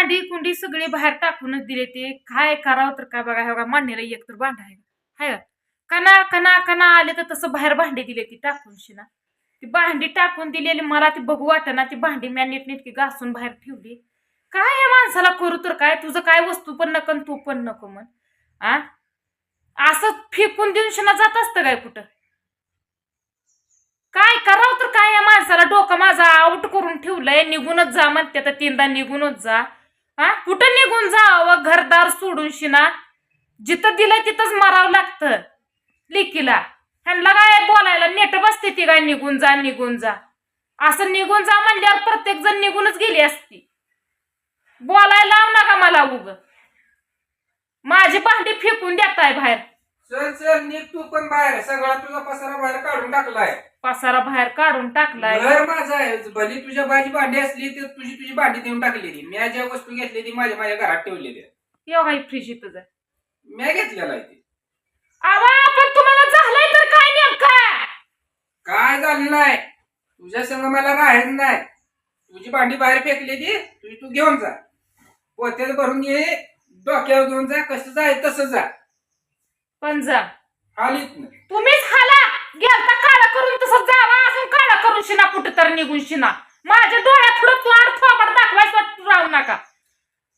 भांडी कुंडी सगळी बाहेर टाकूनच दिले ते. काय करावं तर काय बघा हे बघा मांडणीला एक तर भांडा आहे. हाय का? कना कना कना आले तर तसं बाहेर भांडी दिले ती टाकून शिना. ती भांडी टाकून दिलेली मला ती बघू वाटना ती भांडी म्या नीटनीटकी घासून बाहेर ठेवली. काय या माणसाला करू तर काय? तुझं काय वस्तू पण नको तू पण नको म्हण. आ? असं फेकून देऊन शिना जात असतं काय कुठं? काय करावं तर काय या माणसाला? डोकं माझा आउट करून ठेवलंय. निघूनच जा म्हणते तर तीनदा निघूनच जा. हा? कुठं निघून जावं घरदार सोडून शिना? जिथं दिलंय तिथंच मारावं लागतं लेकीला. ह्यांना काय बोलायला? नेट बसते ती काय? निघून जा निघून जा. असं निघून जा म्हणल्यावर प्रत्येक जण निघूनच गेली असती. बोलायला लावू नका मला उग. माझी भांडी फेकून देताय बाहेर. चल चल निघ तू पण बाहेर. सगळा तुझा पसारा बाहेर काढून टाकलाय. पसारा बाहेर काढून टाकलाय. घर माझं आहे. भली तुझ्या बाजी भांडी असली तर तुझी तुझी भांडी देऊन टाकलेली. मी ज्या वस्तू घेतलेली माझ्या माझ्या घरात ठेवलेली एवढा फ्रीज इथं जा. मी घेतलेला आहे ते. आवा पण तुम्हाला झालंय तर काय नेमकं? काय झालं नाही? तुझ्या संग मला राहायचं नाही. तुझी भांडी बाहेर फेकलेली. तुझी तू घेऊन जा. पोत्यात भरून घे डोक्यावर घेऊन जा. कसं जाय तसं जा. पण जा. आलीच नाही. तुम्हीच हाला गेलता काळा करून तसं जावा. अजून काळा करून शिना कुठं तर निघून शिना. माझ्या डोळ्यात पुढं तू आड थोबड दाखवायचं राहू नका.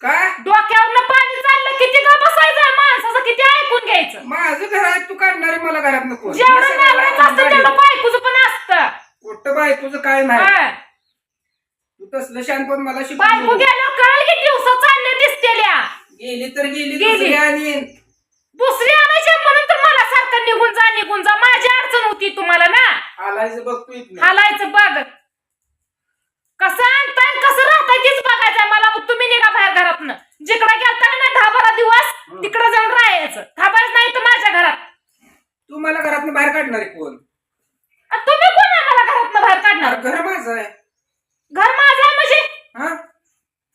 काय? डोक्यावरनं पाणी चाललं किती का बसायचं? माणसाचं किती ऐकून घ्यायचं? माझं घर आहे तू काढणारे मला घरात नको. जेवढं नवऱ्याचं असतं तेवढं बायकोचं पण असतं. कुठं बाय तुझं काय नाही. हा. तू तसलं शानपण मला शिकवून बायको. गेल्यावर कळलं की दिवस चालले दिसतेल्या. गेली तर गेली गेली. दुसरी आणि दुसरी आणायची म्हणून तर मला सारखं निघून जा. माझी अडचण होती तुम्हाला ना. आलायचं बघ तू इथनं. हालायचं बघ. कसं आणताय कसं राहताय तीच बघायचंय मला. मग तुम्ही निघा बाहेर घरातनं. जिकडे गेलताय ना दहा बारा दिवस. तिकडे जाऊन राहायचं. थांबायचं नाही तर माझ्या घरात. तू मला घरातनं बाहेर काढणार आहे कोण? आ, तुम्ही कोण आहे मला घरातनं बाहेर काढणार? अरे घर माझं आहे. घर माझं आहे म्हणजे? हा?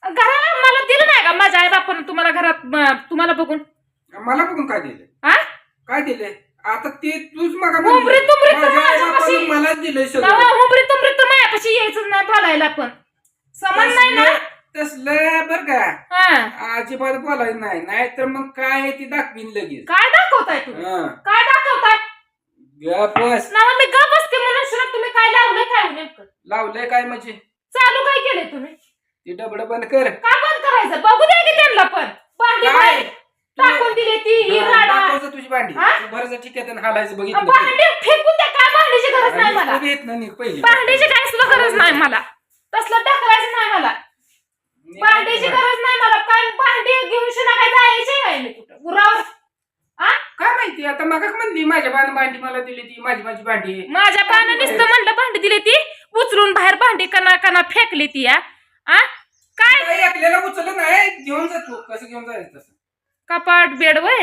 घराला मला दिलं नाही का? माझ्या आई बापानं तुम्हाला घरात म, तुम्हाला बघून? मला बघून काय दिलं? हा काय दिलंय आता ते तूच मग तर माझ्यापाशी- मलाच दिलंय नवा सगळं हुबरी तुमरी तर मायापाशी यायचं नाही बोलायला पण. समान नाही ना? तसलं- तसलं बर का. हा. अजिबात बोलायचं नाही. नाही तर मग काय आहे ती दाखवीन लगेच. काय दाखवताय हा. काय दाखवताय? गप बस. ना मी गप बसते म्हणून तुम्ही काय लावलंय काय नेमकं? लावलंय काय म्हणजे? चालू काय केलंय तुम्ही? ती डबड बंद कर. काय बंद करायचं? बघू द्या की त्यांना पण. भांडी काय? टाकून दिली ती ही राडा. तुझी भांडी. हा? तू बरं ठीक आहे हालायचं अ, बघितलं भांडी फेकून द्या काय भांडीची गरज नाही मला. आणि येत नाही पहिली भांडीची काय सुद्धा गरज नाही मला. तसलं टाकवायचं नाही मला. भांडीची गरज नाही मला. काय भांडी घेऊन शिना काय जायची काय मी कुठं. उरावर. आ काय माहिती आता मग म्हणली माझ्या बाण भांडी मला दिली ती माझी माझी भांडी. आहे. माझ्या पानं नुसतं म्हणलं भांडी दिली ती उचलून बाहेर भांडी कना कना फेकली ती या आ काय? आपल्याला उचललं नाही घेऊन जा तू. कसं घेऊन जायचं तसं? कपाट बेड वय.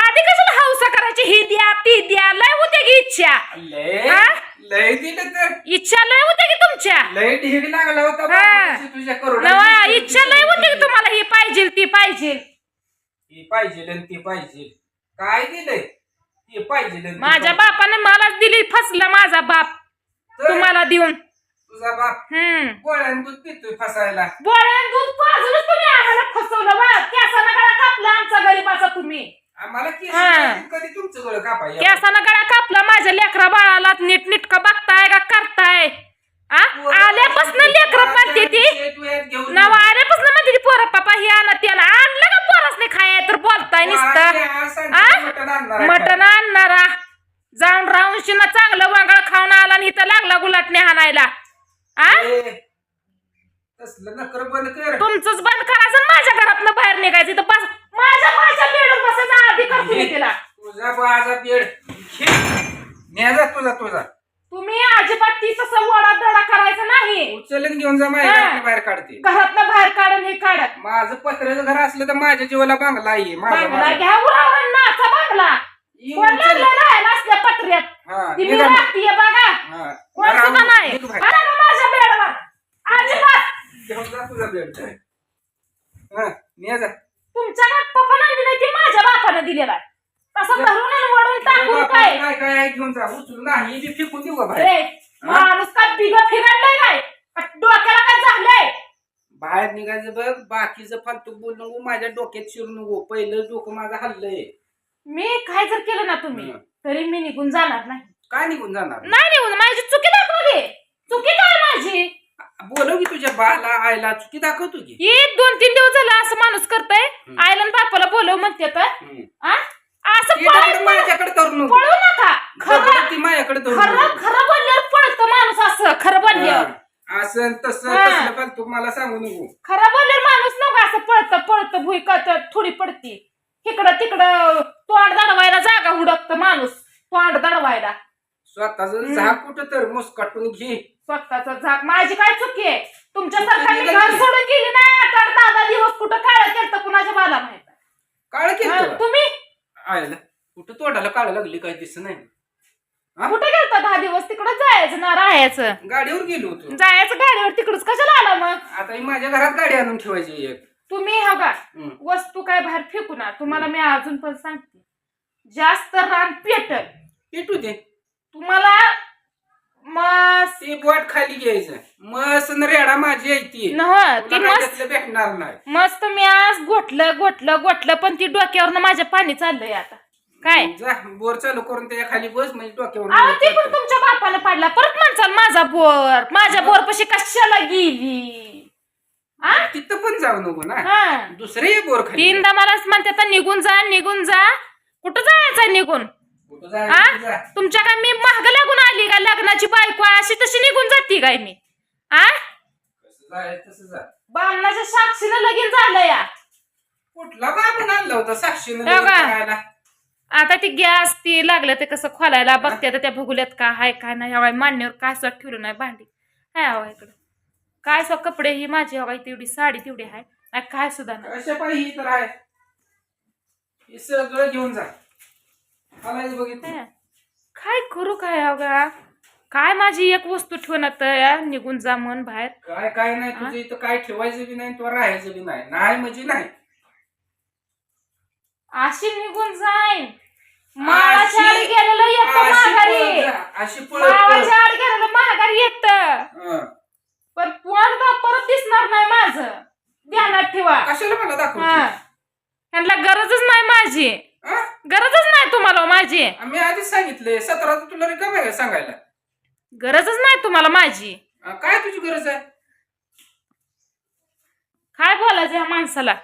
आधी कशाला हौसा करायची? ही द्या ती द्या लय होते की इच्छा. लय? हा? लय दिलं तर? इच्छा लय होते की तुमच्या. लय ढीग लागला होता हा. तुझ्या करोडा इच्छा लय होते. की तुम्हाला. ही पाहिजे ती पाहिजे. हे पाहिजे आणि ते पाहिजे. काय दिलंय? ते पाहिजे आणि ते माझ्या पाहिजे. बापाने मलाच दिली फसला माझा बाप. तर? तुम्हाला देऊन. तुझा बाप? हम्म. गोळ्यान दूध पितोय फसायला. बोळ्यान दूध पाजूनच तुम्ही आम्हाला फसवलं बा केसानं गळा कापला आमचा गरीबाचा तुम्ही आम्हाला केस हा. कधी तुमचं गोळ कापाय केसानं गळा कापला माझ्या लेकरा बाळाला नीट नीटका बघताय का करताय? आ? आल्यापासून लेकरं म्हणते ती. नवा आल्यापासून म्हणते ती पोरं पापा हे आणा त्याला आणलं का नाही खाय तर बोलताय नुसतं. आ? मटण आणणारा जाऊन राहून शिना चांगलं वांगळ खाऊन आला आणि इथं लागला गुलाटणे हाणायला. आ? तसलं नकर बंद कर. तुमचंच बंद करायचं आणि माझ्या घरातनं बाहेर निघायचं बस. माझ्या माझ्या बेडवर बसायचा तुम्ही तिला. तुझा न्याजा तुझा तुझा. तुम्ही अजिबात ती तसं वडा दडा करायचा नाही. उचलून घेऊन जा माझ्या हा. घरातनं बाहेर काढते. घरातनं बाहेर काढून हे काढत माझं पत्र्याचं घर असलं तर माझ्या जीवाला बांगला आहे माझा बांगला माझा. घ्या उरावर नाचा बांगला. ये कोण उचल. लागलं राहायला असल्या पत्र्यात? हा, ती मी निघा मग. राहतीये बघा. हा. कोण सुद्धा. नाही. निघ बाहेर. माझ्या बेडवर? अजिबात. घेऊन जा तुझा बेड. हा तुमच्या पप्पानं दिलं ती माझ्या बापानं दिलेला आहे. तसं धरून आणि वडून टाकून बाबा, काय? काय काय आहे घेऊन जा उचलून नाही बी फेकून देऊ बाहेर. रे माणूस का बिग फिरडलाय काय? का डोक्याला काय झालंय? बाहेर निघायचं बघ बाकीचं फालतू बोल नको माझ्या डोक्यात शिरू नको. पहिलं डोकं माझं हल्लंय. मी काय जर केलं ना तुम्ही हं. तरी मी निघून जाणार नाही. काय निघून जाणार? नाही निघून माझी चुकी दाखवा घे चुकी काय माझी? बोलव की तुझ्या बाला आईला चुकी दाखवतो की ही दोन तीन दिवस झाला असं माणूस करताय. हं. आईला आणि बापाला बोलव म्हणते तर. हम्म. आ? असं ती दगड पळत माझ्याकडे धरू नको. पळू नका. खरं ती माझ्याकडे धरू खरं नको. खरं बोलल्यावर पळतो माणूस असं. खरं बोलल्यावर. हा. असं तसं हा. तसलं फालतू मला सांगू नको. खरं बोलल्यावर माणूस नका असं पळतं पळतं भुई थोडी पडती. इकडं तिकडं तोंड दडवायला जागा हुडकत माणूस. तोंड दडवायला. स्वतःच. झाक कुठं तर मुसकाटून घे. स्वतःच झाक. माझी काय चुकी आहे? तुमच्या सरकारने घर. सोडून गेली ना दहा दहा दिवस कुठं काळ केलं कुणाच्या मला माहीत काळ केलं तुम्ही? आयला कुठं तोंडाला काळ लागली काय दिसत नाही. हा? कुठे गेलता? दहा दिवस तिकडं जायचं ना राहायचं. गाडीवर गेलो होतो. जायचं गाडीवर तिकडच कशाला आला मग? आता ही माझ्या घरात गाडी आणून ठेवायची एक. तुम्ही हा का. वस्तू काय बाहेर फेकू ना तुम्हाला मी अजून पण सांगते. जास्त रान पेटल. पेटू दे. तुम्हाला मस ते बोट खाली घ्यायचं. मस्त न रेडा माझी आहे ती. मस्त त्यातलं भेटणार नाही. मस्त मी आज घोटलं घोटलं घोटलं पण ती डोक्यावरनं माझ्या पाणी चाललंय आता. काय? जा बोर चालू करून त्याच्याखाली बस म्हणजे डोक्यावर अहो ते पण पडतं. तुमच्या बापानं पाडला. परत म्हणसाल माझा बोर. माझ्या बोर पशी कशाला गेली? आ? तिथं पण जाऊ नको ना. हा. दुसरे बोर खाली तीनदा मला म्हणते आता निघून जा निघून जा. कुठं जायचं निघून? कुठं जा. तुमच्या काय मी महाग लागून आली का लग्नाची बायको अशी तशी निघून जाते काय मी? आ? बामणाच्या साक्षीनं लगीन झालं या. कुठला बाबून आणला होता साक्षीनं हो का? आता ती गॅस ती लागलं ते कसं खोलायला बघते आता त्या भुगुल्यात काय हाय काय नाही हवाय मांडण्यावर काय सुद्धा ठेवलं नाही भांडी. हाय हवा इकडं. काय सो कपडे ही माझी हवाय तेवढी साडी तेवढी आहे नाही काय सुद्धा नाही. अशा पाहिजे ही तर आहे. हे सगळं घेऊन जा. मला हे बघितलं. काय करू काय अवघा काय माझी एक वस्तू ठेवणार तर निघून जा मन बाहेर. काय काय नाही हा? तुझं इथं काय ठेवायचं बी नाही तुला राहायचं बी नाही. नाही म्हणजे नाही. अशी निघून जाईन. माळाच्या आड गेलेलं येतं अशी पळत जा, अशी पळत पळ. माळाच्या आड गेलेलं माघारी येत. हं. पण पोरगा परत दिसणार नाही माझं. ध्यानात ठेवा. कशाला मला हा. दाखवते ह्यांना गरजच नाही माझी. हा? गरजच नाही तुम्हाला माझी. आम्ही आधीच सांगितले सतरा तर तुला रिकाम आहे का सांगायला. गरजच नाही तुम्हाला माझी. काय तुझी गरज आहे? काय बोलायचं ह्या माणसाला?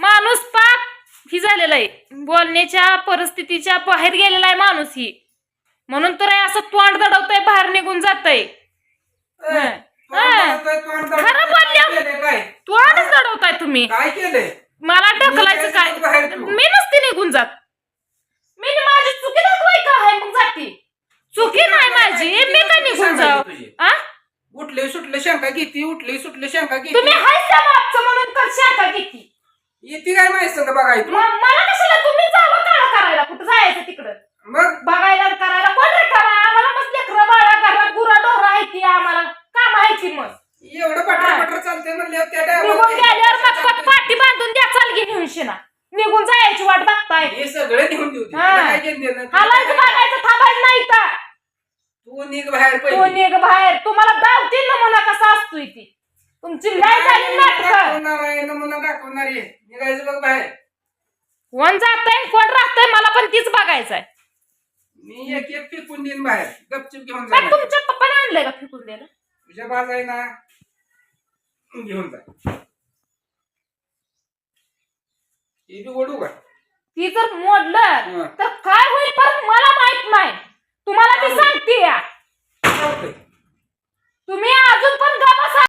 माणूस पाक ही झालेला आहे. बोलण्याच्या परिस्थितीच्या बाहेर गेलेला आहे माणूस ही. म्हणून तर हे असं तोंड दडवतय बाहेर निघून जातय. तोंड हा. दडवतोय, तोंड दडवतोय. खरं बोलल्या. काय केलंय काय? तोंडच दडवताय तुम्ही. काय केलंय? मला ढकलायचं मी काय? काय बाहेर तू? मी नसते निघून जात मी नी माझी चुकी दाखवाय का आहे मग जाती चुकी नाही माझी? मी काय निघून जाऊ. आ? उठले सुटले शंका घेती उठले सुटले शंका घेती. तुम्ही हाय त्या बापचं म्हणून तर शाखा घेतली येते काय माहिती संग बघाय तू? मग मला कशाला तुम्ही जावं काळ करायला? कुठं जायचं तिकडं मग बघायला आणि करायला कोण रे करा आम्हाला मग लेकरं बाळा घरात गुरा डोरा आहे की आम्हाला काम आहे की मग एवढं पटर हा. पटर चालतंय म्हणल्यावर त्या निघून टायमाला गेल्यावर मग पट पाठी बांधून द्या चालगी नेऊन शिना निघून जायची वाट बघताय हे सगळं नेऊन देऊ दे. हा. तुला काय घेणं देणं? तुला हालायचं काय- बघायचं थांबायचं नाही तर तू निघ बाहेर तो पहिले. निघ बाहेर. तुम्हाला दावती नमुना कसा असतोय ती? तुमची लय झाली नाटक. दाखवणार आहे नमुना दाखवणार आहे. निघायचं बघ बाहेर. कोण जातंय कोण राहतंय मला पण तीच बघायचंय. मी एक एक फेकून देईन बाहेर. गपचूप घेऊन काय जा तुमच्या पप्पाने आणलंय का फेकून द्यायला? तुझ्या बाज आहे ना घेऊन जा. हे बी ओढू का? ती जर मोडलं हं. तर काय होईल तुम्हाला मी सांगते तुम्ही अजून पण गप बसा.